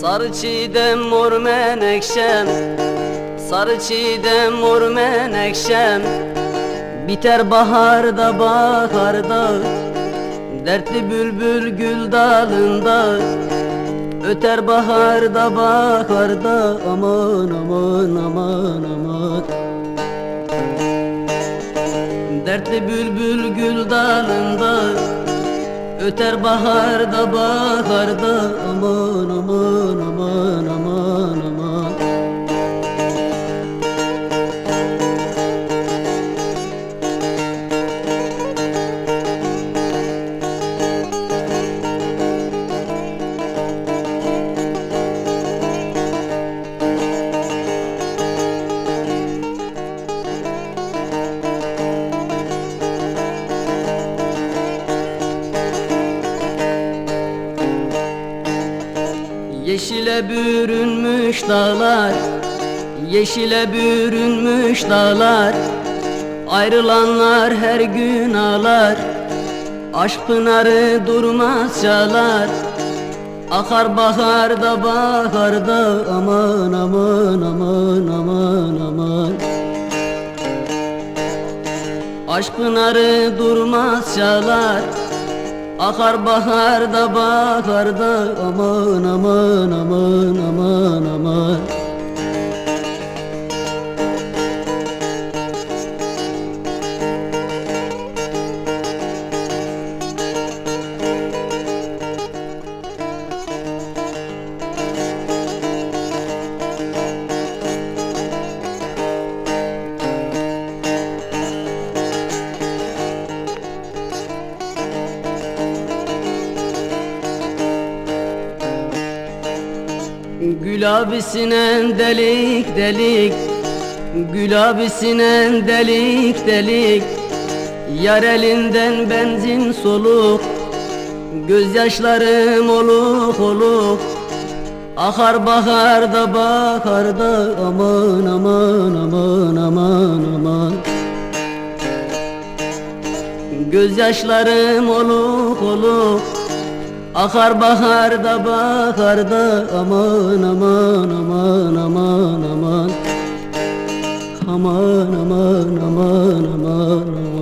Sarı çiğdem mor menekşem Sarı çiğdem mor menekşem Biter baharda baharda. Dertli bülbül gül dalında. Öter baharda baharda. Aman aman aman aman. Dertli bülbül gül dalında Öter baharda baharda Aman aman aman Yeşile bürünmüş dağlar Yeşile bürünmüş dağlar. Ayrılanlar her gün ağlar Aşk pınarı durmaz çalar Akar baharda baharda Aman aman aman aman aman. Aşk pınarı durmaz çalar Akar baharda baharda Aman aman aman aman Gül abisine delik delik Gül abisine delik delik. Yar elinden benzin soluk Gözyaşlarım oluk oluk. Akar baharda baharda Aman aman aman aman aman. Gözyaşlarım oluk oluk Akar baharda baharda aman aman aman aman aman. Aman aman aman aman aman